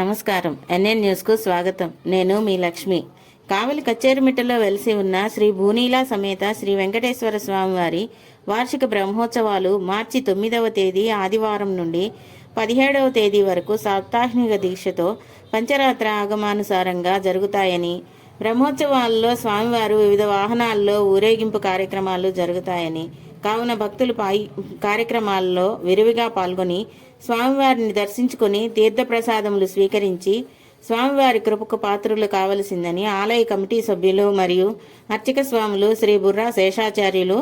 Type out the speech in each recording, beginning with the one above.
నమస్కారం. ఎన్ఎన్ న్యూస్కు స్వాగతం. నేను మీ లక్ష్మి. కావలి కచ్చేరిమిట్టలో వెలిసి ఉన్న శ్రీ భూనీలా సమేత శ్రీ వెంకటేశ్వర స్వామివారి వార్షిక బ్రహ్మోత్సవాలు మార్చి తొమ్మిదవ తేదీ ఆదివారం నుండి పదిహేడవ తేదీ వరకు సాప్తాహిక దీక్షతో పంచరాత్ర ఆగమానుసారంగా జరుగుతాయని బ్రహ్మోత్సవాల్లో స్వామివారు వివిధ వాహనాల్లో ఊరేగింపు కార్యక్రమాలు జరుగుతాయని కావున భక్తులు పాయి కార్యక్రమాల్లో విరివిగా పాల్గొని స్వామివారిని దర్శించుకుని తీర్థప్రసాదములు స్వీకరించి స్వామివారి కృపకు పాత్రులు కావలసిందని ఆలయ కమిటీ సభ్యులు మరియు అర్చక స్వాములు శ్రీ బుర్రా శేషాచార్యులు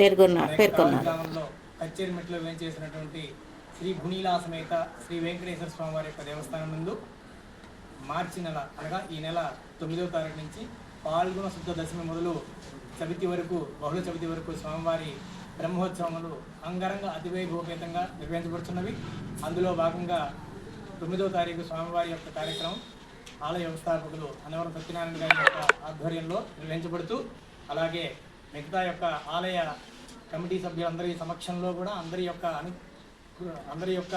పేర్కొన్నారు. పేర్కొన్నారు శ్రీ భునీలా సమేత శ్రీ వెంకటేశ్వర స్వామి వారి యొక్క దేవస్థానం నందు మార్చి నెల అనగా ఈ నెల తొమ్మిదవ తారీఖు నుంచి పాల్గొన శుద్ధ దశమి మొదలు చవితి వరకు బహుళ చవితి వరకు స్వామివారి బ్రహ్మోత్సవములు అంగరంగ అతివైభవపేతంగా నిర్వహించబడుతున్నవి. అందులో భాగంగా తొమ్మిదవ తారీఖు స్వామివారి యొక్క కార్యక్రమం ఆలయ వ్యవస్థాపకులు అనవరం సత్యనారాయణ గారి యొక్క ఆధ్వర్యంలో నిర్వహించబడుతూ అలాగే మిగతా యొక్క ఆలయ కమిటీ సభ్యులందరి సమక్షంలో కూడా అందరి యొక్క అను అందరి యొక్క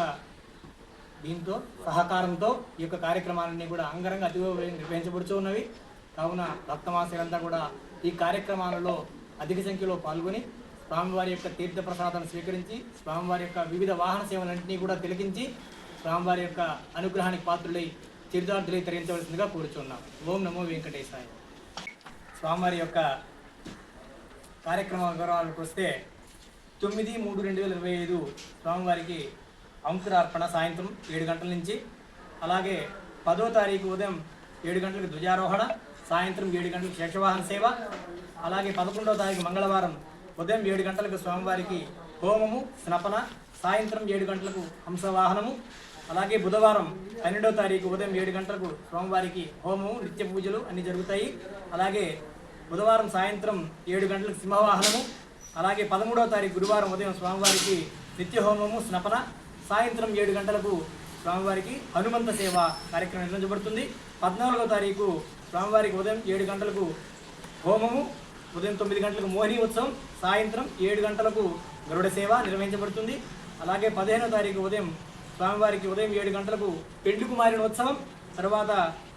దీంతో సహకారంతో ఈ యొక్క కార్యక్రమాలన్నీ కూడా అంగరంగ అతివై నిర్వహించబడుతూ ఉన్నవి. కావున భక్తమాసులంతా కూడా ఈ కార్యక్రమాలలో అధిక సంఖ్యలో పాల్గొని స్వామివారి యొక్క తీర్థ ప్రసాదాన్ని స్వీకరించి స్వామివారి యొక్క వివిధ వాహన సేవలన్నింటినీ కూడా తిలకించి స్వామివారి యొక్క అనుగ్రహానికి పాత్రులై చిరుదార్థులై తరించవలసిందిగా కోరుచున్నాం. ఓం నమో వెంకటేశాయ. స్వామివారి యొక్క కార్యక్రమ వివరాలకు వస్తే తొమ్మిది మూడు రెండు వేల ఇరవై ఐదు స్వామివారికి అంకురార్పణ సాయంత్రం ఏడు గంటల నుంచి అలాగే పదో తారీఖు ఉదయం ఏడు గంటలకు ధ్వజారోహణ సాయంత్రం ఏడు గంటలకు శేషవాహన సేవ అలాగే పదకొండవ తారీఖు మంగళవారం ఉదయం ఏడు గంటలకు స్వామివారికి హోమము స్నపన సాయంత్రం ఏడు గంటలకు హంసవాహనము అలాగే బుధవారం పన్నెండవ తారీఖు ఉదయం ఏడు గంటలకు స్వామివారికి హోమము నిత్య పూజలు అన్నీ జరుగుతాయి. అలాగే బుధవారం సాయంత్రం ఏడు గంటలకు సింహవాహనము అలాగే పదమూడవ తారీఖు గురువారం ఉదయం స్వామివారికి నిత్య హోమము స్నపన సాయంత్రం ఏడు గంటలకు స్వామివారికి హనుమంత సేవ కార్యక్రమం నిర్వహించబడుతుంది. పద్నాలుగో తారీఖు స్వామివారికి ఉదయం ఏడు గంటలకు హోమము ఉదయం తొమ్మిది గంటలకు మోహిని ఉత్సవం సాయంత్రం ఏడు గంటలకు గరుడ సేవ నిర్వహించబడుతుంది. అలాగే పదిహేనో తారీఖు ఉదయం స్వామివారికి ఉదయం ఏడు గంటలకు పెండ్లి కుమారిన ఉత్సవం తర్వాత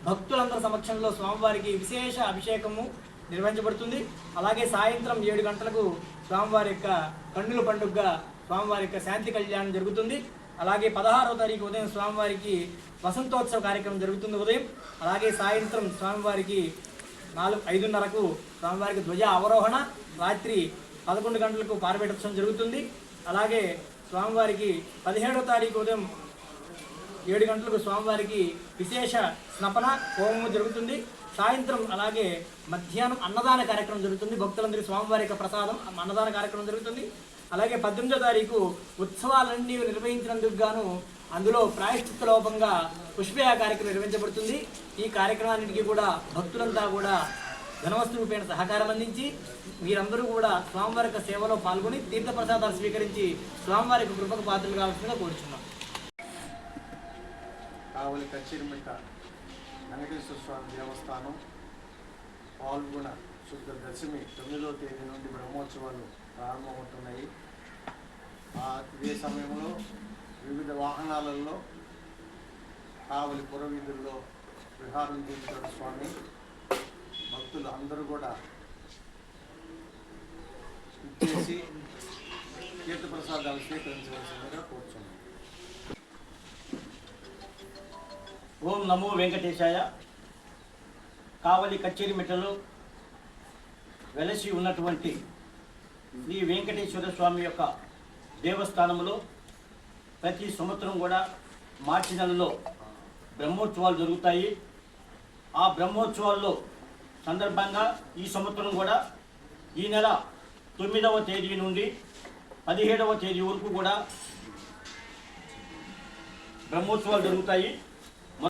భక్తులందరి సమక్షంలో స్వామివారికి విశేష అభిషేకము నిర్వహించబడుతుంది. అలాగే సాయంత్రం ఏడు గంటలకు స్వామివారి యొక్క కన్నుల పండుగగా స్వామివారి యొక్క శాంతి కళ్యాణం జరుగుతుంది. అలాగే పదహారవ తారీఖు ఉదయం స్వామివారికి వసంతోత్సవ కార్యక్రమం జరుగుతుంది ఉదయం. అలాగే సాయంత్రం స్వామివారికి నాలుగు ఐదున్నరకు స్వామివారికి ధ్వజ అవరోహణ రాత్రి పదకొండు గంటలకు పారబెట్టడం జరుగుతుంది. అలాగే స్వామివారికి పదిహేడో తారీఖు ఉదయం ఏడు గంటలకు స్వామివారికి విశేష స్నపన హోమము జరుగుతుంది. సాయంత్రం అలాగే మధ్యాహ్నం అన్నదాన కార్యక్రమం జరుగుతుంది. భక్తులందరికీ స్వామివారి యొక్క ప్రసాదం అన్నదాన కార్యక్రమం జరుగుతుంది. అలాగే పద్దెనిమిదో తారీఖు ఉత్సవాలన్నీ నిర్వహించినందుకు గాను అందులో ప్రాయశ్చిత్త లోపంగా పుష్పయా కార్యక్రమం నిర్వహించబడుతుంది. ఈ కార్యక్రమానికి కూడా భక్తులంతా కూడా ధనవస్తు రూపేణ సహకారం అందించి మీరందరూ కూడా స్వామివారి యొక్క సేవలో పాల్గొని తీర్థప్రసాదాలు స్వీకరించి స్వామివారి యొక్క కృపకు పాత్రలు కావాల్సిందిగా కోరుచున్నాం. కావలి కచ్చిరిమిట్ట వెంకటేశ్వర స్వామి దేవస్థానం పాల్గొన శుద్ధ దశమి తొమ్మిదవ తేదీ నుండి బ్రహ్మోత్సవాలు ప్రారంభమవుతున్నాయి. ఇదే సమయంలో వివిధ వాహనాలలో కావలి పురవీధుల్లో విహారం చేస్తున్న స్వామి. భక్తులు అందరూ కూడా ఇచ్చేసి తీర్థప్రసాదాలు స్వీకరించవలసిందిగా కోరుచున్నాం. ఓం నమో వెంకటేశాయ. కావలి కచేరి మిట్టలో వెలసి ఉన్నటువంటి శ్రీ వెంకటేశ్వర స్వామి యొక్క దేవస్థానంలో ప్రతి సంవత్సరం కూడా మార్చి నెలలో బ్రహ్మోత్సవాలు జరుగుతాయి. ఆ బ్రహ్మోత్సవాల్లో సందర్భంగా ఈ సంవత్సరం కూడా ఈ నెల తొమ్మిదవ తేదీ నుండి పదిహేడవ తేదీ వరకు కూడా బ్రహ్మోత్సవాలు జరుగుతాయి.